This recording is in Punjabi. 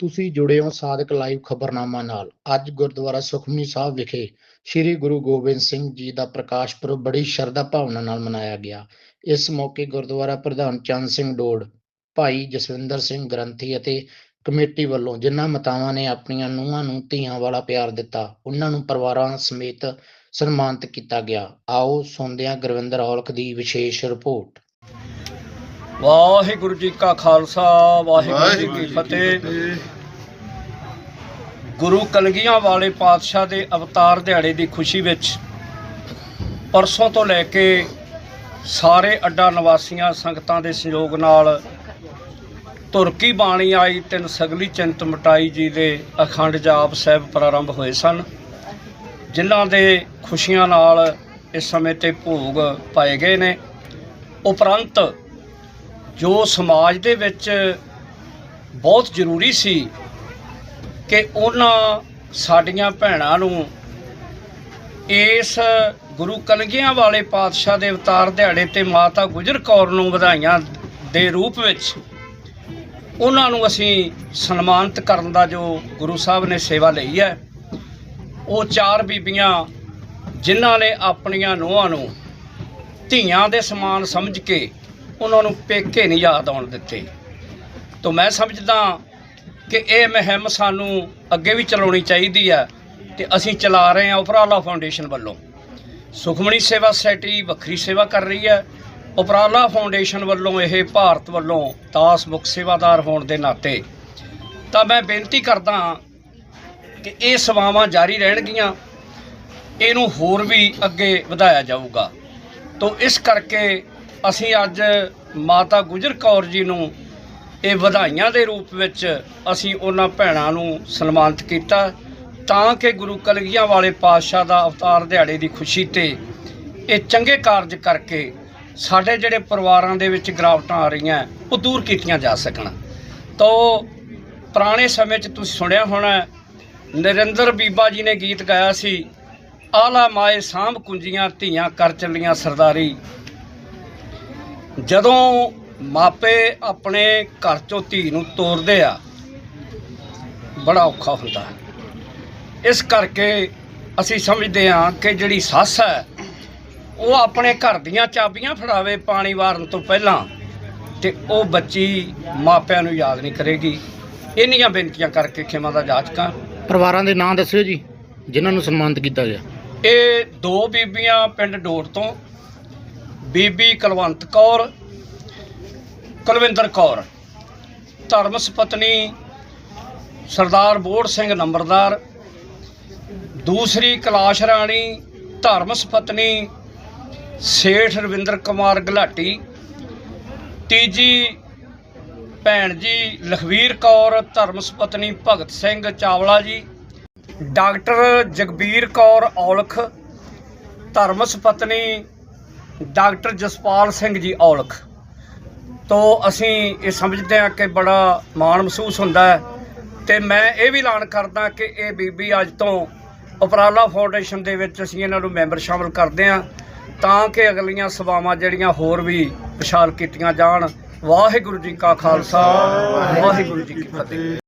ਤੁਸੀਂ ਜੁੜੇ ਹੋ ਸਾਦਕ ਲਾਈਵ ਖਬਰਨਾਮਾ ਨਾਲ। ਅੱਜ ਗੁਰਦੁਆਰਾ ਸੁਖਮਨੀ ਸਾਹਿਬ ਵਿਖੇ ਸ੍ਰੀ ਗੁਰੂ ਗੋਬਿੰਦ ਸਿੰਘ ਜੀ ਦਾ ਪ੍ਰਕਾਸ਼ ਪੁਰਬ ਬੜੀ ਸ਼ਰਧਾ ਭਾਵਨਾ ਨਾਲ ਮਨਾਇਆ ਗਿਆ। ਇਸ ਮੌਕੇ ਗੁਰਦੁਆਰਾ ਪ੍ਰਧਾਨ ਚੰਦ ਸਿੰਘ ਡੋੜ, ਭਾਈ ਜਸਵਿੰਦਰ ਸਿੰਘ ਗ੍ਰੰਥੀ ਅਤੇ ਕਮੇਟੀ ਵੱਲੋਂ ਜਿਨ੍ਹਾਂ ਮਾਤਾਵਾਂ ਨੇ ਆਪਣੀਆਂ ਨੂੰਹਾਂ ਨੂੰ ਧੀਆਂ ਵਾਲਾ ਪਿਆਰ ਦਿੱਤਾ, ਉਹਨਾਂ ਨੂੰ ਪਰਿਵਾਰਾਂ ਸਮੇਤ ਸਨਮਾਨਿਤ ਕੀਤਾ ਗਿਆ। ਆਓ ਸੁਣਦੇ ਹਾਂ ਗੁਰਵਿੰਦਰ ਔਲਖ ਦੀ ਵਿਸ਼ੇਸ਼ ਰਿਪੋਰਟ। ਵਾਹਿਗੁਰੂ ਜੀ ਕਾ ਖਾਲਸਾ ਵਾਹਿਗੁਰੂ ਜੀ ਕੀ ਫਤਿਹ। ਗੁਰੂ ਕਲਗੀਆਂ ਵਾਲੇ ਪਾਤਸ਼ਾਹ ਦੇ ਅਵਤਾਰ ਦਿਹਾੜੇ ਦੀ ਖੁਸ਼ੀ ਵਿੱਚ ਪਰਸੋਂ ਤੋਂ ਲੈ ਕੇ ਸਾਰੇ ਅੱਡਾ ਨਿਵਾਸੀਆਂ ਸੰਗਤਾਂ ਦੇ ਸੰਯੋਗ ਨਾਲ ਤੁਰਕੀ ਬਾਣੀ ਆਈ ਤਿੰਨ ਸਗਲੀ ਚਿੰਤ ਮਟਾਈ ਜੀ ਦੇ ਅਖੰਡ ਜਾਪ ਸਾਹਿਬ ਪ੍ਰਾਰੰਭ ਹੋਏ ਸਨ ਜਿਨ੍ਹਾਂ ਦੇ ਖੁਸ਼ੀਆਂ ਨਾਲ ਇਸ ਸਮੇਂ ਤੇ ਭੋਗ ਪਾਏ ਗਏ ਨੇ। ਉਪਰੰਤ ਜੋ ਸਮਾਜ ਦੇ ਵਿੱਚ ਬਹੁਤ ਜ਼ਰੂਰੀ ਸੀ ਕਿ ਉਹਨਾਂ ਸਾਡੀਆਂ ਭੈਣਾਂ ਨੂੰ ਇਸ ਗੁਰੂ ਕਲਗੀਆਂ ਵਾਲੇ ਪਾਤਸ਼ਾਹ ਦੇ ਅਵਤਾਰ ਦਿਹਾੜੇ ਤੇ ਮਾਤਾ ਗੁਜਰ ਕੌਰ ਨੂੰ ਵਧਾਈਆਂ ਦੇ ਰੂਪ ਵਿੱਚ ਉਹਨਾਂ ਨੂੰ ਅਸੀਂ ਸਨਮਾਨਿਤ ਕਰਨ ਦਾ ਜੋ ਗੁਰੂ ਸਾਹਿਬ ਨੇ ਸੇਵਾ ਲਈ ਹੈ, ਉਹ ਚਾਰ ਬੀਬੀਆਂ ਜਿਨ੍ਹਾਂ ਨੇ ਆਪਣੀਆਂ ਨੂੰਹਾਂ ਨੂੰ ਧੀਆਂ ਦੇ ਸਮਾਨ ਸਮਝ ਕੇ ਉਹਨਾਂ ਨੂੰ ਪੇਕੇ ਨਹੀਂ ਯਾਦ ਆਉਣ ਦਿੱਤੇ। ਤਾਂ ਮੈਂ ਸਮਝਦਾ ਕਿ ਇਹ ਮੁਹਿੰਮ ਸਾਨੂੰ ਅੱਗੇ ਵੀ ਚਲਾਉਣੀ ਚਾਹੀਦੀ ਹੈ ਤੇ ਅਸੀਂ ਚਲਾ ਰਹੇ ਹਾਂ ਉਪਰਾਲਾ ਫਾਊਂਡੇਸ਼ਨ ਵੱਲੋਂ। ਸੁਖਮਣੀ ਸੇਵਾ ਸੁਸਾਇਟੀ ਵੱਖਰੀ ਸੇਵਾ ਕਰ ਰਹੀ ਹੈ। ਉਪਰਾਲਾ ਫਾਊਂਡੇਸ਼ਨ ਵੱਲੋਂ ਇਹ ਭਾਰਤ ਵੱਲੋਂ ਦਾਸ ਮੁਖ ਸੇਵਾਦਾਰ ਹੋਣ ਦੇ ਨਾਤੇ ਤਾਂ ਮੈਂ ਬੇਨਤੀ ਕਰਦਾ ਕਿ ਇਹ ਸੇਵਾਵਾਂ ਜਾਰੀ ਰਹਿਣਗੀਆਂ। ਇਹਨੂੰ ਹੋਰ ਵੀ ਅੱਗੇ ਵਧਾਇਆ ਜਾਊਗਾ। ਤੋਂ ਇਸ ਕਰਕੇ ਅਸੀਂ ਅੱਜ ਮਾਤਾ ਗੁਜਰ ਕੌਰ ਜੀ ਨੂੰ ਇਹ ਵਧਾਈਆਂ ਦੇ ਰੂਪ ਵਿੱਚ ਅਸੀਂ ਉਹਨਾਂ ਭੈਣਾਂ ਨੂੰ ਸਨਮਾਨਿਤ ਕੀਤਾ ਤਾਂ ਕਿ ਗੁਰੂ ਕਲਗੀਆਂ ਵਾਲੇ ਪਾਤਸ਼ਾਹ ਦਾ ਅਵਤਾਰ ਦਿਹਾੜੇ ਦੀ ਖੁਸ਼ੀ ਤੇ ਇਹ ਚੰਗੇ ਕਾਰਜ ਕਰਕੇ ਸਾਡੇ ਜਿਹੜੇ ਪਰਿਵਾਰਾਂ ਦੇ ਵਿੱਚ ਗਿਰਾਵਟਾਂ ਆ ਰਹੀਆਂ, ਉਹ ਦੂਰ ਕੀਤੀਆਂ ਜਾ ਸਕਣ। ਤੋਂ ਪੁਰਾਣੇ ਸਮੇਂ 'ਚ ਤੁਸੀਂ ਸੁਣਿਆ ਹੋਣਾ, ਨਰਿੰਦਰ ਬੀਬਾ ਜੀ ਨੇ ਗੀਤ ਗਾਇਆ ਸੀ, ਆਲਾ ਮਾਏ ਸਾਂਭ ਕੁੰਜੀਆਂ ਧੀਆਂ ਕਰ ਚੱਲੀਆਂ ਸਰਦਾਰੀ। ਜਦੋਂ ਮਾਪੇ ਆਪਣੇ ਘਰ ਚੋਂ ਧੀ ਨੂੰ ਤੋਰਦੇ ਆ ਬੜਾ ਔਖਾ ਹੁੰਦਾ ਹੈ। ਇਸ ਕਰਕੇ ਅਸੀਂ ਸਮਝਦੇ ਹਾਂ ਕਿ ਜਿਹੜੀ ਸੱਸ ਹੈ ਉਹ ਆਪਣੇ ਘਰ ਦੀਆਂ ਚਾਬੀਆਂ ਫੜਾਵੇ ਪਾਣੀ ਵਾਰਨ ਤੋਂ ਪਹਿਲਾਂ ਤੇ ਉਹ ਬੱਚੀ ਮਾਪਿਆਂ ਨੂੰ ਯਾਦ ਨਹੀਂ ਕਰੇਗੀ। ਇੰਨੀਆਂ ਬੇਨਤੀਆਂ ਕਰਕੇ ਖਿਮਾ ਦਾ ਜਾਚਕਾਂ ਪਰਿਵਾਰਾਂ ਦੇ ਨਾਂ ਦੱਸਿਓ ਜੀ ਜਿਨ੍ਹਾਂ ਨੂੰ ਸਨਮਾਨਿਤ ਕੀਤਾ ਗਿਆ। ਇਹ ਦੋ ਬੀਬੀਆਂ ਪਿੰਡ ਡੋਰ ਤੋਂ ਬੀਬੀ ਕੁਲਵੰਤ ਕੌਰ, ਕੁਲਵਿੰਦਰ ਕੌਰ, ਧਰਮ ਸੁਪਤਨੀ ਸਰਦਾਰ ਬੋੜ ਸਿੰਘ ਨੰਬਰਦਾਰ, ਦੂਸਰੀ ਕਲਾਸ਼ ਰਾਣੀ, ਧਰਮ ਸੁਪਤਨੀ ਸੇਠ ਰਵਿੰਦਰ ਕੁਮਾਰ ਗਲਾਟੀ, ਤੀਜੀ ਭੈਣ ਜੀ ਲਖਵੀਰ ਕੌਰ, ਧਰਮ ਸੁਪਤਨੀ ਭਗਤ ਸਿੰਘ ਚਾਵਲਾ ਜੀ, ਡਾਕਟਰ ਜਗਬੀਰ ਕੌਰ ਔਲਖ, ਧਰਮ ਸੁਪਤਨੀ ਡਾਕਟਰ ਜਸਪਾਲ ਸਿੰਘ ਜੀ ਔਲਖ। ਤੋਂ ਅਸੀਂ ਇਹ ਸਮਝਦੇ ਹਾਂ ਕਿ ਬੜਾ ਮਾਣ ਮਹਿਸੂਸ ਹੁੰਦਾ ਹੈ। ਤੇ ਮੈਂ ਇਹ ਵੀ ਐਲਾਨ ਕਰਦਾ ਕਿ ਇਹ ਬੀਬੀ ਅੱਜ ਤੋਂ ਉਪਰਾਲਾ ਫਾਊਂਡੇਸ਼ਨ ਦੇ ਵਿੱਚ ਅਸੀਂ ਇਹਨਾਂ ਨੂੰ ਮੈਂਬਰ ਸ਼ਾਮਲ ਕਰਦੇ ਹਾਂ ਤਾਂ ਕਿ ਅਗਲੀਆਂ ਸੇਵਾਵਾਂ ਜਿਹੜੀਆਂ ਹੋਰ ਵੀ ਵਿਸ਼ਾਲ ਕੀਤੀਆਂ ਜਾਣ। ਵਾਹਿਗੁਰੂ ਜੀ ਕਾ ਖਾਲਸਾ, ਵਾਹਿਗੁਰੂ ਜੀ ਕੀ ਫਤਿਹ।